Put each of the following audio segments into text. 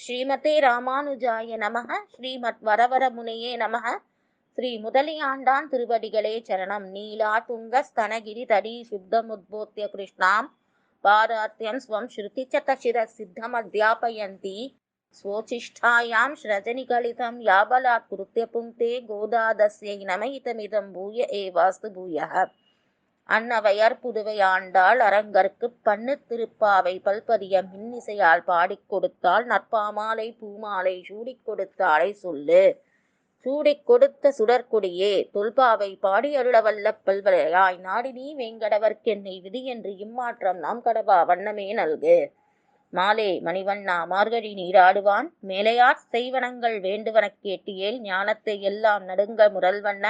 ஸ்ரீமதே ராமானுஜாய நமக ஸ்ரீமத் வரவர முனையே நமக ஸ்ரீ முதலியாண்டான் திருவடிகளே சரணம் நீலா துங்க ஸ்தனகிரி தடி சுத்தமுத்போத்திய கிருஷ்ணாம் பாராத்யம் ஸ்வம் ஸ்ருதி சதசிர சித்தம் அத்தியாபயந்தி स्वोचिष्ठायां श्रजनिकलितं याबलात् कृत्य पुङ्क्ते गोदादस्यै नमहितमिदं भूय एवास्तु भूयः அன்னவையர் புதுவை ஆண்டாள் அரங்கற்கு பண்ணு திருப்பாவை பல்பதிய மின்னிசையால் பாடிக் கொடுத்தாள். நற்பாமாலை பூமாலை சூடிக் கொடுத்தாளை சொல்லு. சூடிக் கொடுத்த சுடற்கொடியே தொல்பாவை பாடி அருளவல்ல பல்வரையாய் நாடி நீ வேங்கடவர்க்கென்னை விதி என்று இம்மாற்றம் நாம் கடவா வண்ணமே நல்கு. மாலே மணிவண்ணா மார்கழி நீராடுவான். மேலையார் செய்வனங்கள் வேண்டுவனக் கேட்டியேல் ஞானத்தை எல்லாம் நடுங்க முரல்வண்ண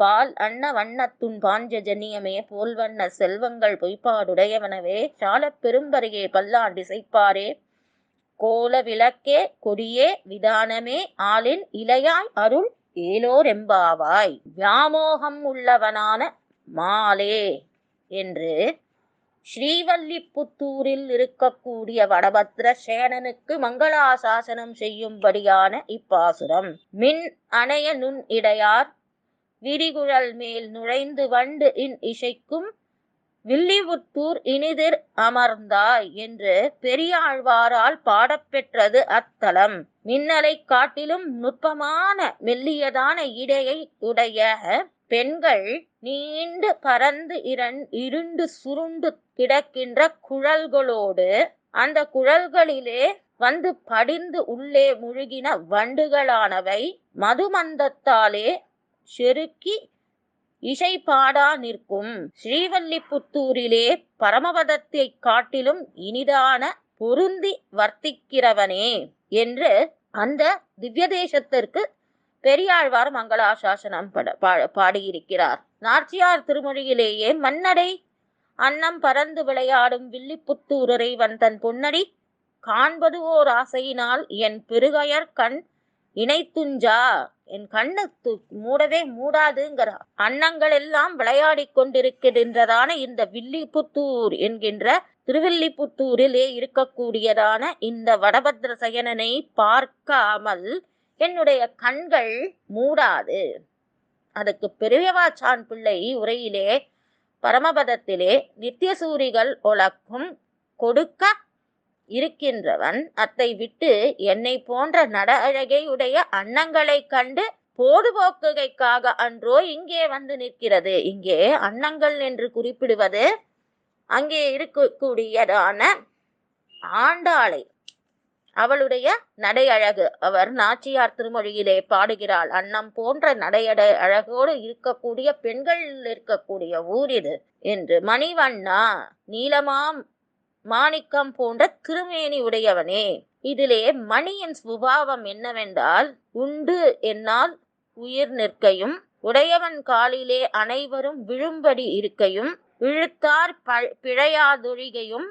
பால் அன்ன வண்ணத்துன் பாஞ்ச ஜன்னியமே போல்வண்ண செல்வங்கள் பொய்ப்பாடுடையவனவே சாலப் பெரும்பரையே பல்லாண்டு செய்ப்பாரே கோல விளக்கே கொடியே விதானமே ஆளின் இலையாய் அருள் ஏலோரெம்பாவாய் வியாமோகம் உள்ளவனான மாலே என்று ஸ்ரீவல்லிபுத்தூரில் இருக்கக்கூடிய வடபத்ர சேனனுக்கு மங்களாசாசனம் செய்யும்படியான இப்பாசுரம். மின் அணைய நுண் இடையார் விரிகுழல் மேல் நுழைந்து வண்டு இன் இசைக்கும் வில்லிபுத்தூர் இனிதிர் அமர்ந்தாய் என்று பெரியாழ்வாரால் பாடப்பெற்றது அத்தலம். மின்னலை காட்டிலும் நுட்பமான மெல்லியதான இடையை உடைய பெண்கள் நீண்டு பறந்து இரண் இருண்டு சுருண்டு கிடக்கின்ற குழல்களோடு அந்த குழல்களிலே வந்து படிந்து உள்ளே முழுகின வண்டுகளானவை மதுமந்தத்தாலே செருக்கி இசை பாடா நிற்கும். ஸ்ரீவல்லிபுத்தூரிலே பரமபதத்தை காட்டிலும் இனிதான பொருந்தி வர்த்திக்கிறவனே என்று அந்த திவ்ய தேசத்திற்கு பெரியாழ்வார் மங்களாசாசனம் பட பாடியிருக்கிறார். நாச்சியார் திருமொழியிலேயே மன்னடை அன்னம் பறந்து விளையாடும் வில்லிப்புத்தூரரை வந்தன் பொன்னடி காண்பது ஓர் ஆசையினால் என் பெருகையர் கண் இணைத்துஞ்சா. என் கண்ணு மூடவே மூடாதுங்கிற அன்னங்கள் எல்லாம் விளையாடி கொண்டிருக்கின்றதான இந்த வில்லிபுத்தூர் என்கின்ற திருவில்லிபுத்தூரிலே இருக்கக்கூடியதான இந்த வடபத்ர சயனனை பார்க்காமல் என்னுடைய கண்கள் மூடாது. அதுக்கு பெரியவாச்சான் பிள்ளை உரையிலே பரமபதத்திலே நித்தியசூரிகள் ஒளக்கும் கொடுக்க இருக்கின்றவன் அத்தை விட்டு என்னை போன்ற நட அழகையுடைய அன்னங்களைக் கண்டு போடுபோக்குகைக்காக அன்றோ இங்கே வந்து நிற்கிறது. இங்கே அன்னங்கள் என்று குறிப்பிடுவது அங்கே இருக்கக்கூடியதான ஆண்டாளை. அவளுடைய நடை அழகு அவர் நாச்சியார் திருமொழியிலே பாடுகிறாள். அன்னம் போன்ற நடையடை அழகோடு இருக்கக்கூடிய பெண்கள் இருக்கக்கூடிய ஊர் இது. என்று மணிவண்ணா நீலமாம் மாணிக்கம் போன்ற திருமேனி உடையவனே. இதிலே மணியின் சுபாவம் என்னவென்றால் உண்டு என்னால் உயிர் நிற்கையும் உடையவன் காலிலே அனைவரும் விழும்படி இருக்கையும் இழுத்தார் பிழையாதொழிகையும்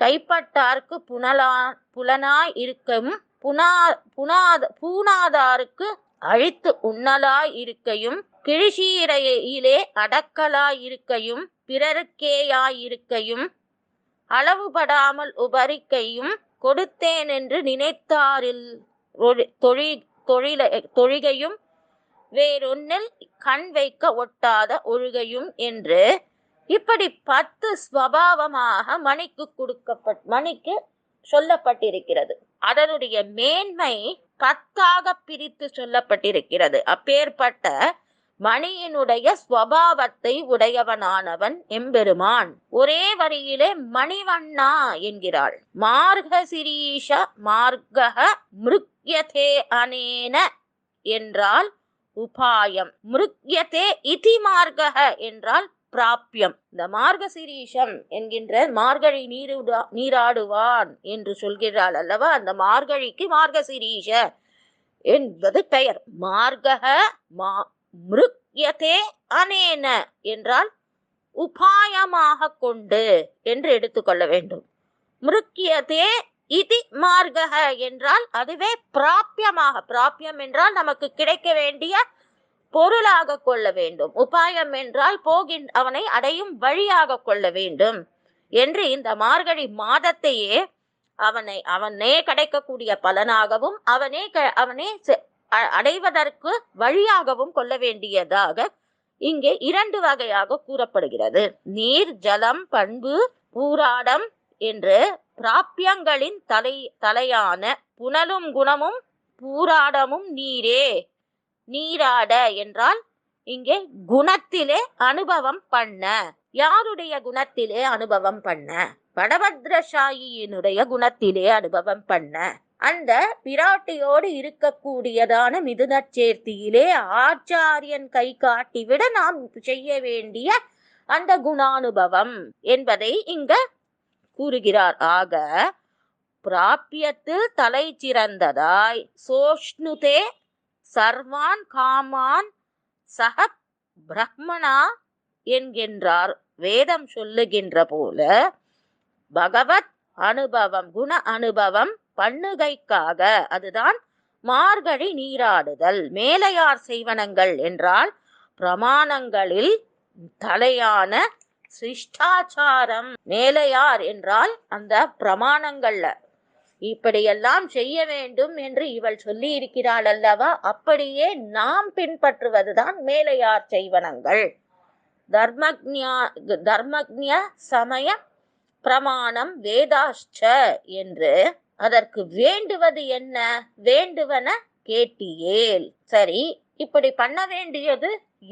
கைப்பட்டார்க்கு புனலா புலனாய் இருக்கவும் புனா புனாத பூனாதாருக்கு அழித்து உண்ணலாய் இருக்கையும் கிழிசீரையிலே அடக்கலாய் இருக்கையும் பிறருக்கேயாய் இருக்கையும் அளவுபடாமல் உபரிக்கையும் கொடுத்தேன் என்று நினைத்தாரில் தொழில் தொழிகையும் வேறொன்னில் கண் வைக்க ஒட்டாத ஒழுகையும் என்று இப்படி பத்து ஸ்வபாவமாக மணிக்கு கொடுக்கப்பட் மணிக்கு சொல்லப்பட்டிருக்கிறது. அதனுடைய மேன்மை பத்தாக பிரித்து சொல்லப்பட்டிருக்கிறது. அப்பேற்பட்ட மணியினுடைய ஸ்வபாவத்தை உடையவனானவன் எம்பெருமான். ஒரே வரியிலே மணிவண்ணா என்கிறாள். மார்கசிரீஷ மார்கக மிருக்யதே அனேன என்றால் உபாயம். மிருக்யதே இதி மார்கக என்றால் பிராப்பியம் இந்த மார்கசிரீஷம் என்கின்ற மார்கழி நீருடா நீராடுவான் என்று சொல்கிறாள் அல்லவா? அந்த மார்கழிக்கு மார்கசிரீஷ என்பது பெயர். மார்கக மா மிருக்யதே அனேன என்றால் உபாயமாக கொண்டு என்று எடுத்துக்கொள்ள வேண்டும். மிருக்கியதே இது மார்கக என்றால் அதுவே பிராபியமாக பிராபியம் என்றால் நமக்கு கிடைக்க வேண்டிய பொருளாக கொள்ள வேண்டும். உபாயம் என்றால் போகின் அவனை அடையும் வழியாக கொள்ள வேண்டும் என்று இந்த மார்கழி மாதத்தையே அவனை அவனே கிடைக்கக்கூடிய பலனாகவும் அவனே க- அவனே செ- அடைவதற்கு வழியாகவும் கொள்ள வேண்டியதாக இங்கே இரண்டு வகையாக கூறப்படுகிறது. நீர் ஜலம் பண்பு பூராடம் என்று பிராப்பியங்களின் தலை தலையான புனலும் குணமும் பூராடமும் நீரே. நீராட என்றால் இங்கே குணத்திலே அனுபவம் பண்ண. யாருடைய குணத்திலே அனுபவம் பண்ண? வடபத்ரசாயியினுடைய குணத்திலே அனுபவம் பண்ண. அந்த பிராட்டியோடு இருக்கக்கூடியதான மிதுனச் சேர்த்தியிலே ஆச்சாரியன் கை காட்டிவிட நாம் செய்ய வேண்டிய அந்த குணானுபவம் என்பதை இங்க கூறுகிறார். ஆக பிராபியத்தில் தலை சிறந்ததாய் சோஷ்ணுதே சர்வான் காமான் சக பிரம்மணா என்கின்றார். வேதம் சொல்லுகின்ற போல பகவத் அனுபவம் குண அனுபவம் பண்ணுகைக்காக அதுதான் மார்கழி நீராடுதல் மேலையார் செய்வனங்கள் என்றால் பிரமாணங்களில் தலையான சிஷ்டாச்சாரம் மேலையார் என்றால் அந்த பிரமாணங்கள்ல. இப்படியெல்லாம் செய்ய வேண்டும் என்று இவள் சொல்லி இருக்கிறாள் அல்லவா? அப்படியே நாம் பின்பற்றுவதுதான் மேலையார் செய்வனங்கள். தர்மக்ஞா தர்மக்ஞ சமய பிரமாணம் வேதாஷ்ட என்று அதற்கு வேண்டுவது என்ன? வேண்டுவன கேட்டியேல். சரி இப்படி பண்ண வேண்டியது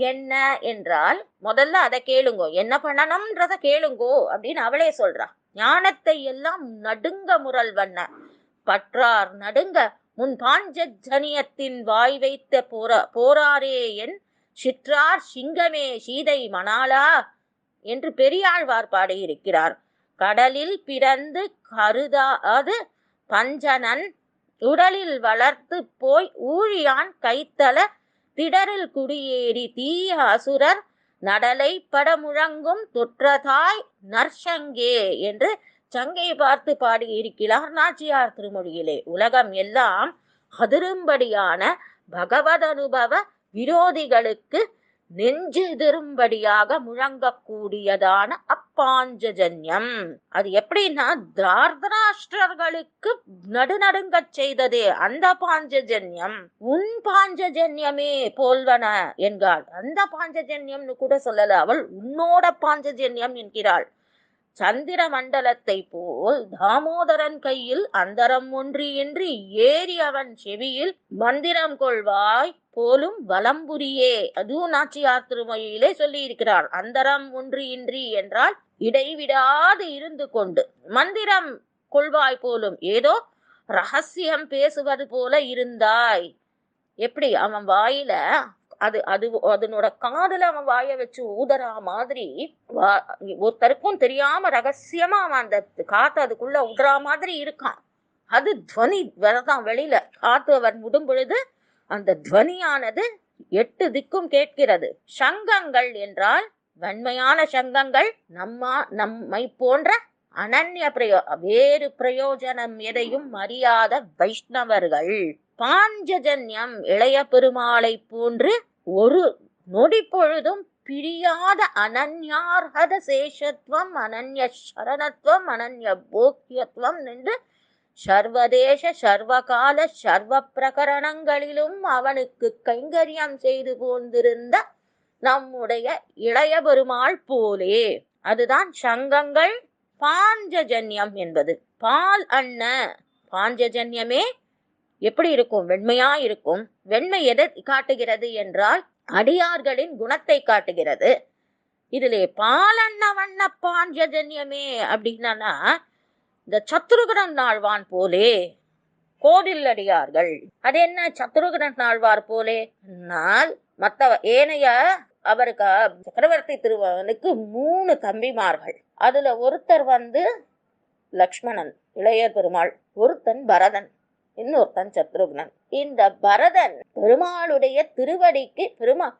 என்ன என்றால் முதல்ல அதை கேளுங்கோ. என்ன பண்ணணும்ன்றத கேளுங்கோ அப்படின்னு அவளே சொல்றா. ஞானத்தை எல்லாம் நடுங்க முரல்வண்ண. பற்றார் நடுங்க முன் பாஞ்சஜனியத்தின் வாய் வைத்த போர போராரே என் சிற்றார் சிங்கமே சீதை மணாலா என்று பெரியாழ்வார் பாடியிருக்கிறார். கடலில் பிறந்து கருதா அது பஞ்சனன் உடலில் வளர்த்து போய் ஊழியான் கைத்தல திடரில் குடியேறி தீய அசுரர் நடலை பட முழங்கும் தொற்றதாய் நற்சங்கே என்று சங்கை பார்த்து பாடியிருக்கிறார் நாச்சியார் திருமொழியிலே. உலகம் எல்லாம் அதிரும்படியான பகவதனுபவ விரோதிகளுக்கு நெஞ்சு திரும்படியாக முழங்கக்கூடியதான அப்பாஞ்சஜன்யம். அது எப்படின்னா தார்தராஷ்டிரர்களுக்கு நடுநடுங்கச் செய்ததே அந்த பாஞ்சஜன்யம். உன் பாஞ்சஜன்யமே போல்வன என்கிறாள். அந்த பாஞ்சஜன்யம்னு கூட சொல்லல. அவள் உன்னோட பாஞ்சஜன்யம் என்கிறாள். சந்திர மண்டலத்தை போல் தாமோதரன் கையில் அந்தரம் ஒன்றியின்றி ஏறி அவன் செவியில் மந்திரம் கொள்வாய் போலும் வலம்புரியே அதுவும் நாச்சியார் திருமொழியிலே சொல்லி இருக்கிறார் அந்தரம் ஒன்றியின்றி என்றால் இடைவிடாது இருந்து கொண்டு மந்திரம் கொள்வாய் போலும் ஏதோ ரகசியம் பேசுவது போல இருந்தாய். எப்படி? அவன் வாயில அது அது அதனோட காதல அவன் வாய வச்சு ஊதறா மாதிரி ஒருத்தருக்கும் தெரியாம ரகசியமா அவன் அந்த காத்து அதுக்குள்ள உடுறா மாதிரி இருக்கான். அது துவனி வரதான் வெளியில. காத்து அவர் முடும் பொழுது அந்த துவனியானது எட்டு திக்கும் கேட்கிறது. சங்கங்கள் என்றால் வன்மையான சங்கங்கள் நம்மா நம்மை போன்ற அனன்ய பிரயோ வேறு பிரயோஜனம் எதையும் அறியாத வைஷ்ணவர்கள். பாஞ்சஜன்யம் இளைய பெருமாளை போன்று ஒரு நொடி பொழுதும் பிரியாத அனன்யார்ஹத சேஷத்துவம் அனன்ய சரணத்துவம் அனன்ய போக்கியத்துவம் என்று சர்வதேச சர்வகால சர்வ பிரகரணங்களிலும் அவனுக்கு கைங்கரியம் செய்து போந்திருந்த நம்முடைய இளைய பெருமாள் போலே. அதுதான் சங்கங்கள் பாஞ்சஜன்யம் என்பது. பால் அன்ன. பாஞ்சஜன்யமே எப்படி இருக்கும்? வெண்மையா இருக்கும். வெண்மை எதை காட்டுகிறது என்றால் அடியார்களின் குணத்தை காட்டுகிறது. இதிலே பாலண்ண வண்ண பாஞ்சஜன்யமே அப்படின்னா இந்த சத்ருகணன் நாழ்வான் போலே கோடில் அடியார்கள். அது என்ன? சத்ருகணன் நாழ்வார் போலே. நாள் மத்த ஏனைய அவருக்கு சக்கரவர்த்தி திருவனுக்கு மூணு தம்பிமார்கள். அதுல ஒருத்தர் வந்து லக்ஷ்மணன் இளைய பெருமாள் ஒருத்தன் பரதன். இன்னொருத்தன் சத்ருக்னன். இந்த பரதன் பெருமாளுடைய திருவடிக்கு பெருமா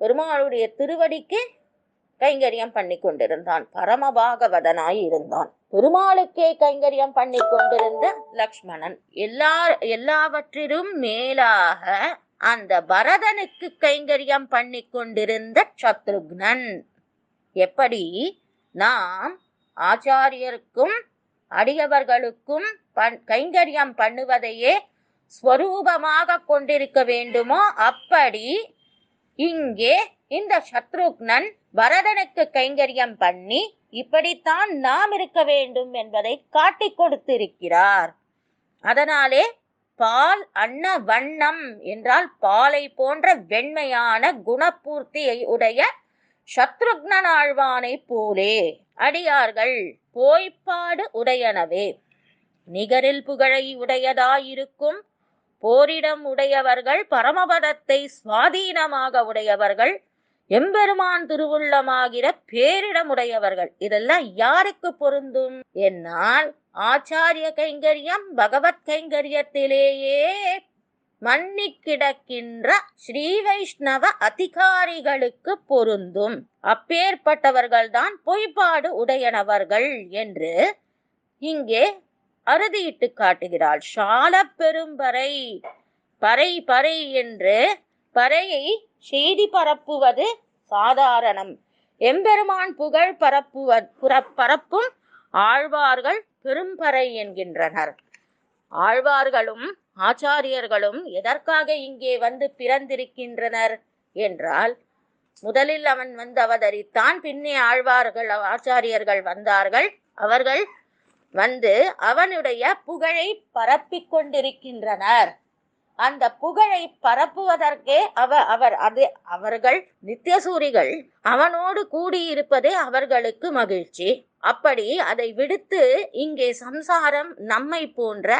பெருமாளுடைய திருவடிக்கு கைங்கரியம் பண்ணி கொண்டிருந்தான். பரமபாகவதனாய் இருந்தான். பெருமாளுக்கே கைங்கரியம் பண்ணி கொண்டிருந்த லக்ஷ்மணன். எல்லா எல்லாவற்றிலும் மேலாக அந்த பரதனுக்கு கைங்கரியம் பண்ணி கொண்டிருந்த சத்ருக்னன். எப்படி? நாம் ஆச்சாரியருக்கும் அடியவர்களுக்கும் பண் கைங்கரியம் பண்ணுவதையே ஸ்வரூபமாக கொண்டிருக்க வேண்டுமோ அப்படி இங்கே இந்த சத்ருக்னன் பரதனுக்கு கைங்கரியம் பண்ணி இப்படித்தான் நாம் இருக்க வேண்டும் என்பதை காட்டிக் கொடுத்திருக்கிறார். அதனாலே பால் அன்ன வண்ணம் என்றால் பாலை போன்ற வெண்மையான குணப்பூர்த்தியை உடைய சத்ருக்னன் ஆழ்வானை போலே அடியார்கள் போய்ப்பாடு உடையனவே. நிகரில் புகழை உடையதாயிருக்கும். போரிடம் உடையவர்கள் பரமபதத்தை சுவாதீனமாக உடையவர்கள். எம்பெருமான் திருவுள்ளமாகிற பேரிடம் உடையவர்கள். இதெல்லாம் யாருக்கு பொருந்தும்? என்னால் ஆச்சாரிய கைங்கரியம் பகவத் கைங்கரியத்திலேயே மன்னி கிடக்கின்ற ஸ்ரீ வைஷ்ணவ அதிகாரிகளுக்கு பொருந்தும். அப்பேற்பட்டவர்கள்தான் பொய்ப்பாடு உடையனவர்கள் என்று இங்கே அறுதியிட்டு காட்டுகிறாள். சால பெரும்பறை பறை பறை என்று பறையை செய்தி பரப்புவது சாதாரணம். எம்பெருமான் புகழ் பரப்புவ பரப்பும் ஆழ்வார்கள் பெரும்பறை என்கின்றனர். ஆழ்வார்களும் ஆச்சாரியர்களும் எதற்காக இங்கே வந்து பிறந்திருக்கின்றனர் என்றால் முதலில் அவன் வந்து அவதரித்தான் பின்னே ஆழ்வார்கள் ஆச்சாரியர்கள் வந்தார்கள். அவர்கள் வந்து அவனுடைய புகழை பரப்பிக் கொண்டிருக்கின்றனர். அந்த புகழை பரப்புவதற்கே அவ அவர் அது அவர்கள் நித்தியசூரிகள். அவனோடு கூடியிருப்பதே அவர்களுக்கு மகிழ்ச்சி. அப்படி அதை விடுத்து இங்கே சம்சாரம் நம்மை போன்ற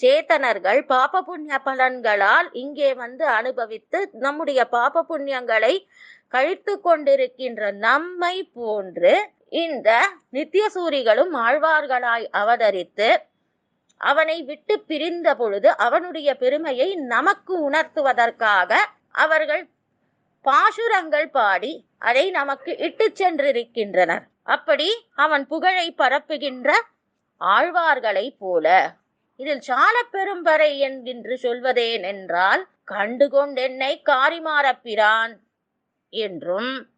சேத்தனர்கள் பாப புண்ணிய பலன்களால் இங்கே வந்து அனுபவித்து நம்முடைய பாப புண்ணியங்களை கழித்து கொண்டிருக்கின்ற நம்மை போன்று இந்த நித்தியசூரிகளும் ஆழ்வார்களாய் அவதரித்து அவனை விட்டு பிரிந்த பொழுது அவனுடைய பெருமையை நமக்கு உணர்த்துவதற்காக அவர்கள் பாசுரங்கள் பாடி அதை நமக்கு இட்டுச் சென்றிருக்கின்றனர். அப்படி அவன் புகழை பரப்புகின்ற ஆழ்வார்களைப் போல. இதில் சால பெரும்பறை என்கின்று சொல்வதேன் என்றால் கண்டுகொண்டென்னை காரிமாறப்பிரான் என்றும்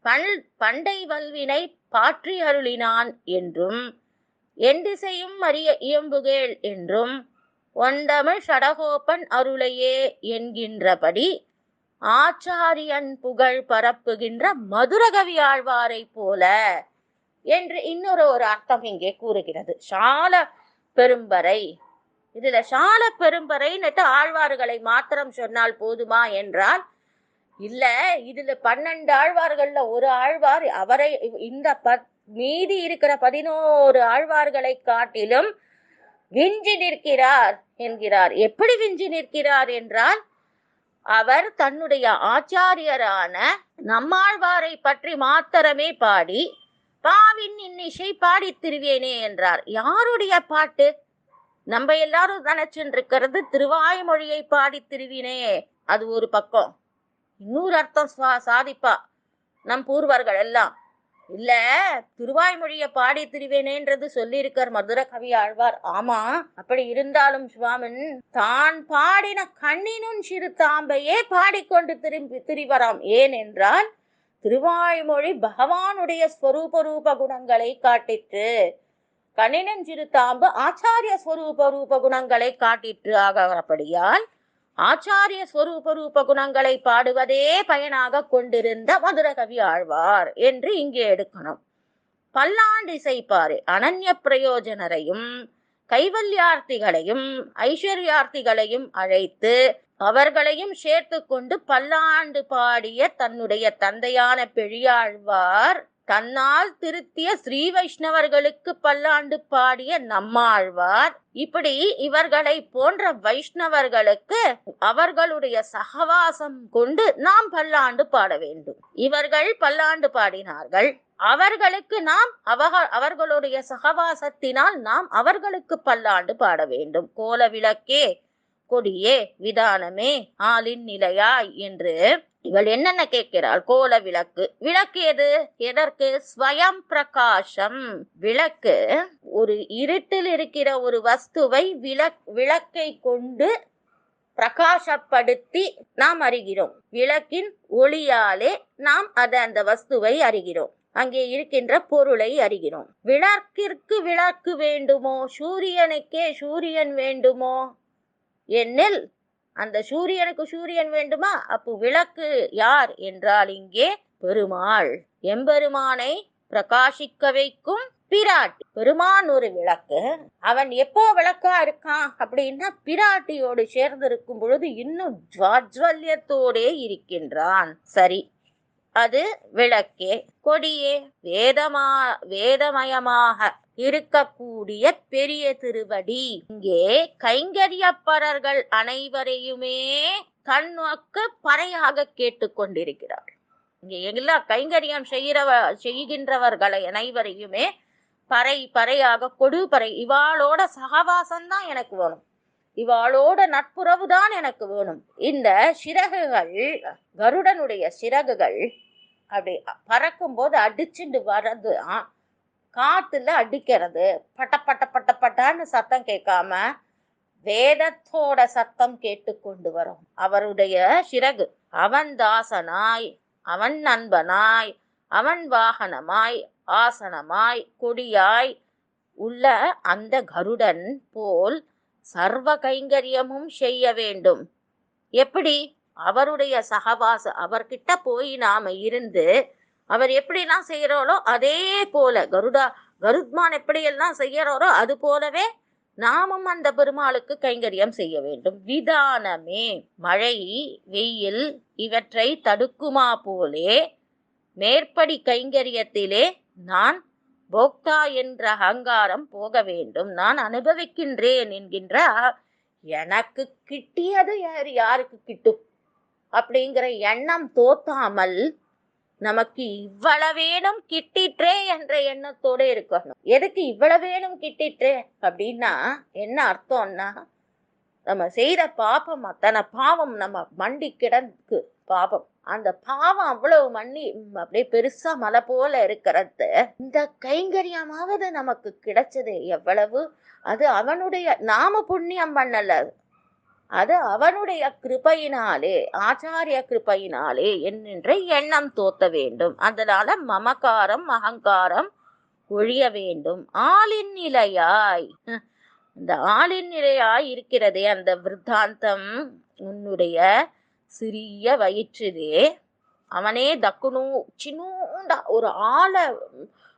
பண் பண்டை வல்வினை பாற்றி அருளினான் என்றும் எண்டிசையும் அறிய இயம்புகேள் என்றும் ஒண்டமிழ் சடகோப்பன் அருளையே என்கின்றபடி ஆச்சாரியன் புகழ் பரப்புகின்ற மதுரகவி ஆழ்வாரைப் போல என்று இன்னொரு ஒரு அர்த்தம் இங்கே கூறுகிறது. சால பெரும்பறை. இதுல சால பெரும்பறைன்னுட்டு ஆழ்வார்களை மாத்திரம் சொன்னால் போதுமா என்றால் இல்ல இதுல பன்னெண்டு ஆழ்வார்கள்ல ஒரு ஆழ்வார் அவரை இந்த பத் மீதி இருக்கிற பதினோரு ஆழ்வார்களை காட்டிலும் விஞ்சி நிற்கிறார் என்கிறார். எப்படி விஞ்சி நிற்கிறார் என்றால் அவர் தன்னுடைய ஆச்சாரியரான நம்மாழ்வாரை பற்றி மாத்திரமே பாடி பாவின் இன்னிசை பாடி திருவேனே என்றார். யாருடைய பாட்டு? நம்ம எல்லாரும் நினைச்சுருக்கிறது திருவாய்மொழியை பாடி திருவினே. அது ஒரு பக்கம். இன்னொரு அர்த்தம் சா- சாதிப்பா. நம் பூர்வர்கள் எல்லாம் இல்ல திருவாய்மொழியை பாடி திரிவேனேன்றது சொல்லியிருக்கார் மதுர கவி ஆழ்வார். ஆமா அப்படி இருந்தாலும் சுவாமன் தான் பாடின கண்ணினும் சிறு தாம்பையே பாடிக்கொண்டு திரும்பி திரிவராம். ஏன் என்றால் திருவாய்மொழி பகவானுடைய ஸ்வரூப ரூப குணங்களை காட்டிற்று. கண்ணினும் சிறு தாம்பு ஆச்சாரிய ஸ்வரூப ரூப குணங்களை காட்டிற்று ஆகப்படியால் ஆச்சாரிய ஸ்வரூப ரூப குணங்களை பாடுவதே பயனாக கொண்டிருந்த மதுரகவி ஆழ்வார் என்று இங்கே எடுக்கணும். பல்லாண்டு இசைப்பாரு அனன்ய பிரயோஜனரையும் கைவல்யார்த்திகளையும் ஐஸ்வர்யார்த்திகளையும் அழைத்து அவர்களையும் சேர்த்து கொண்டு பல்லாண்டு பாடிய தன்னுடைய தந்தையான பெரியாழ்வார் தன்னால் திருத்திய ஸ்ரீ வைஷ்ணவர்களுக்கு பல்லாண்டு பாடிய நம்மாழ்வார் இப்படி இவர்களை போன்ற வைஷ்ணவர்களுக்கு அவர்களுடைய சகவாசம் கொண்டு நாம் பல்லாண்டு பாட வேண்டும். இவர்கள் பல்லாண்டு பாடினார்கள். அவர்களுக்கு நாம் அவக அவர்களுடைய சகவாசத்தினால் நாம் அவர்களுக்கு பல்லாண்டு பாட வேண்டும். கோல விளக்கே கொடியே விதானமே ஆளின் நிலையாய் என்று இவள் என்னென்ன கேட்கிறாள்? கோல விளக்கு. விளக்கு எது? எதற்கு? ஸ்வயம் பிரகாசம் விளக்கு. ஒரு இருட்டில் இருக்கிற ஒரு வஸ்துவை விளக் விளக்கை கொண்டு பிரகாசப்படுத்தி நாம் அறிகிறோம். விளக்கின் ஒளியாலே நாம் அதை அந்த வஸ்துவை அறிகிறோம். அங்கே இருக்கின்ற பொருளை அறிகிறோம். விளக்கிற்கு விளக்கு வேண்டுமோ? சூரியனுக்கே சூரியன் வேண்டுமோ? என்னில் அந்த சூரியனுக்கு சூரியன் வேண்டுமா? அப்போ விளக்கு யார் என்றால் இங்கே பெருமாள். எம்பெருமானை பிரகாசிக்க வைக்கும் பிராட்டி. பெருமான் ஒரு விளக்கு. அவன் எப்போ விளக்கா இருக்கான் அப்படின்னா பிராட்டியோடு சேர்ந்து இருக்கும் பொழுது இன்னும் ஜாஜ்வல்யத்தோடே இருக்கின்றான். சரி அது விளக்கே. கொடியே வேதமா வேதமயமாக இருக்கக்கூடிய பெரிய திருவடி. இங்கே கைங்கரியப்பரர்கள் அனைவரையுமே தன்னுக்கு பறையாக கேட்டுக்கொண்டிருக்கிறார். இங்கே எல்லா கைங்கரியம் செய்கிறவ செய்கின்றவர்களை அனைவரையுமே பறை பறையாக கொடு பறை. இவாளோட சகவாசம்தான் எனக்கு வேணும். இவாளோட நட்புறவு தான் எனக்கு வேணும். இந்த சிறகுகள் கருடனுடைய சிறகுகள் அப்படி பறக்கும் போது அடிச்சுட்டு வர்றது காத்துல அடிக்கிறது. பட்ட பட்ட பட்ட பட்டான்னு சத்தம் கேட்காம வேதத்தோட சத்தம் கேட்டு கொண்டு வரும். அவருடைய சிறகு அவன் தாசனாய் அவன் நண்பனாய் அவன் வாகனமாய் ஆசனமாய் கொடியாய் உள்ள அந்த கருடன் போல் சர்வ கைங்கரியமும் செய்ய வேண்டும். எப்படி? அவருடைய சகவாச அவர்கிட்ட போய் நாம இருந்து அவர் எப்படிலாம் செய்கிறாரோ அதே போல கருடா கருத்மான் எப்படியெல்லாம் செய்கிறாரோ அது போலவே நாமும் அந்த பெருமாளுக்கு கைங்கரியம் செய்ய வேண்டும். விதானமே மழை வெயில் இவற்றை தடுக்குமா போலே மேற்படி கைங்கரியத்திலே நான் போக்தா என்ற அகங்காரம் போக வேண்டும். நான் அனுபவிக்கின்றேன் என்கின்ற எனக்கு கிட்டியது யார் யாருக்கு கிட்டும்? அப்படிங்கிற எண்ணம் தோத்தாமல் நமக்கு இவ்வளவேனும் கிட்டிற்றே என்ற எண்ணத்தோட இருக்கணும். எதுக்கு இவ்வளவேனும் கிட்டிற்றே அப்படின்னா என்ன அர்த்தம்னா நம்ம செய்த பாபம் அத்தனை பாவம் நம்ம மண்டி கிடக்கு பாபம். அந்த பாவம் அவ்வளவு மண்ணி அப்படியே பெருசா மலை போல இருக்கிறது. இந்த கைங்கரியமாவது நமக்கு கிடைச்சது எவ்வளவு? அது அவனுடைய நாம புண்ணியம் பண்ணல. அது. அவனுடைய கிருபையினாலே ஆச்சாரிய கிருபையினாலே என்கின்ற எண்ணம் தோத்த வேண்டும். அதனால மமகாரம் அகங்காரம் ஒழிய வேண்டும். ஆளின் நிலையாய் இந்த ஆளின் நிலையாய் இருக்கிறதே அந்த விருத்தாந்தம். உன்னுடைய சிறிய வயிற்றிலே அவனே தக்குனு சின்னூண்டா ஒரு ஆல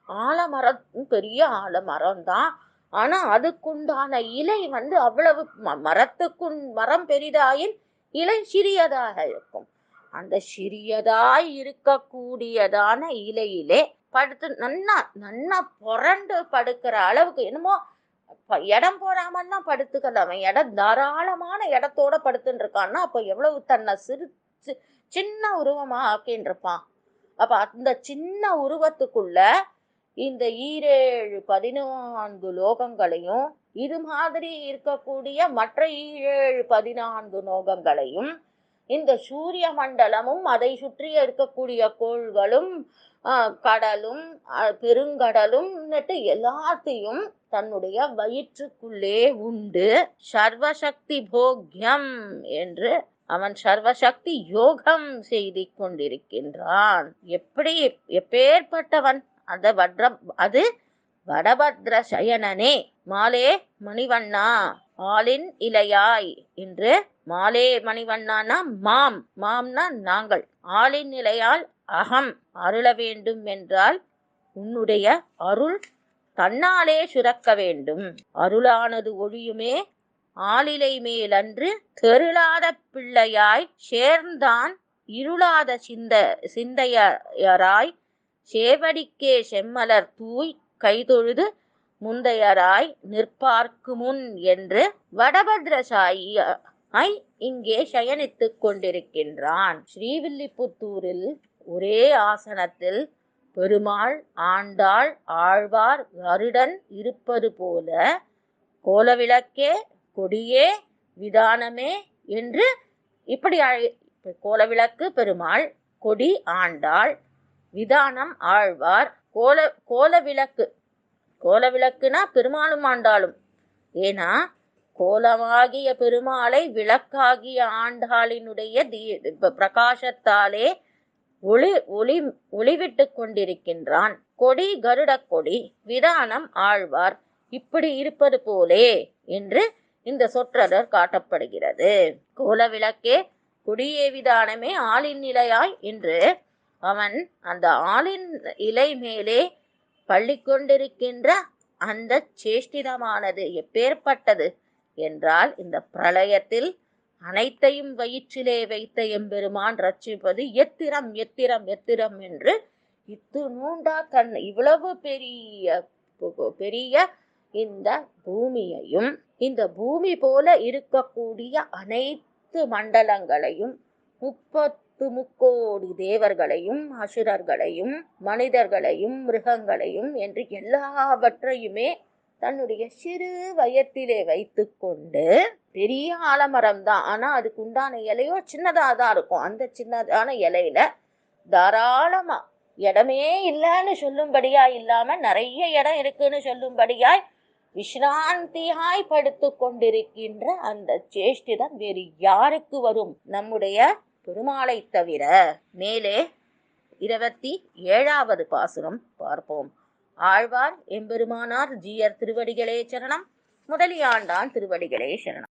ஆலமரம் பெரிய ஆலமரம் தான் ஆனா அதுக்குண்டான இலை வந்து அவ்வளவு ம- மரத்துக்குன் மரம் பெரிதாயின் இலை சிறியதாக இருக்கும். அந்த சிறியதாய் இருக்கக்கூடியதான இலையிலே படுத்து நன்னா நன்னா புரண்டு படுக்கிற அளவுக்கு என்னமோ இடம் போடாமல்லாம் படுத்துக்கல. அவன் இடம் தாராளமான இடத்தோட படுத்துட்டு இருக்கான்னா எவ்வளவு தன்னை சிறு சின்ன உருவமா ஆக்கின்னு இருப்பான் அப்ப அந்த சின்ன உருவத்துக்குள்ள இந்த ஈரேழு பதினான்கு லோகங்களையும் இது மாதிரி இருக்கக்கூடிய மற்ற ஈரேழு பதினான்கு லோகங்களையும் இந்த சூரிய மண்டலமும் அதை சுற்றி இருக்கக்கூடிய கோள்களும் கடலும் பெருங்கடலும் நட்டு எல்லாத்தையும் தன்னுடைய வயிற்றுக்குள்ளே உண்டு. சர்வசக்தி போக்யம் என்று அவன் சர்வசக்தி யோகம் செய்து கொண்டிருக்கின்றான். எப்படி எப்பேற்பட்டவன் அந்த வட்ர அது வடபத்ர சயனனே மாலே மணிவண்ணா ஆளின் இலையாய். என்று மாலே மணிவண்ணானா மாம். மாம்னா நாங்கள். ஆளின் இலையால் அகம் அருள வேண்டும் என்றால் உன்னுடைய அருள் தன்னாலே சுரக்க வேண்டும். அருளானது ஒழியுமே ஆளிலை மேலன்று தெருளாத பிள்ளையாய் சேர்ந்தான் இருளாத சிந்த சிந்தையராய் சேவடிக்கே செம்மலர் தூய் கைதொழுது முந்தையராய் நிற்பார்க்கு முன் என்று வடபத்ரசாயி ஐ இங்கே சயனித்துக் கொண்டிருக்கின்றான். ஸ்ரீவில்லிபுத்தூரில் ஒரே ஆசனத்தில் பெருமாள் ஆண்டாள் ஆழ்வார் கருடன் இருப்பது போல கோலவிளக்கே கொடியே விதானமே என்று இப்படி கோலவிளக்கு பெருமாள் கொடி ஆண்டாள் விதானம் ஆழ்வார் கோல கோலவிளக்கு. கோலவிளக்குனா பெருமாளும் ஆண்டாளும். ஏன்னா கோலமாகிய பெருமாளை விளக்காகிய ஆண்டாளினுடைய தீ பிரகாசத்தாலே ஒளி ஒளி ஒளிவிட்டு கொண்டிருக்கின்றான். கொடி கருட கொடி விதானம் ஆழ்வார் இப்படி இருப்பது போலே என்று இந்த சொற்றொடர் காட்டப்படுகிறது. கோல விளக்கே கொடியே விதானமே ஆளின் நிலையாய் என்று அவன் அந்த ஆளின் இலை மேலே பள்ளி கொண்டிருக்கின்ற அந்த சேஷ்டிதமானது எப்பேற்பட்டது என்றால் இந்த பிரளயத்தில் அனைத்தையும் வயிற்றிலே வைத்த எம்பெருமான் ரட்சிப்பது எத்திரம் எத்திரம் எத்திரம் என்று இத்து நூண்டா கண் இவ்வளவு பெரிய பெரிய இந்த பூமியையும் இந்த பூமி போல இருக்கக்கூடிய அனைத்து மண்டலங்களையும் முப்பத்து முக்கோடி தேவர்களையும் அசுரர்களையும் மனிதர்களையும் மிருகங்களையும் என்று எல்லாவற்றையுமே தன்னுடைய சிறு வயத்திலே வைத்துக்கொண்டு பெரிய ஆலமரம் தான். ஆனா அதுக்கு உண்டான இலையோ சின்னதா தான் இருக்கும். அந்த சின்னதான இலையில தாராளமா இடமே இல்லைன்னு சொல்லும்படியாய் இல்லாம நிறைய இடம் இருக்குன்னு சொல்லும்படியாய் விஷ்ராந்தியாய் படுத்து கொண்டிருக்கின்ற அந்த சேஷ்டிதம் வேறு யாருக்கு வரும்? நம்முடைய பெருமாளை தவிர மேலே இருபத்தி ஏழாவது பாசுரம் பார்ப்போம். ஆழ்வார் எம்பெருமானார் ஜீயர் திருவடிகளே சரணம். முதலியாண்டான் திருவடிகளே சரணம்.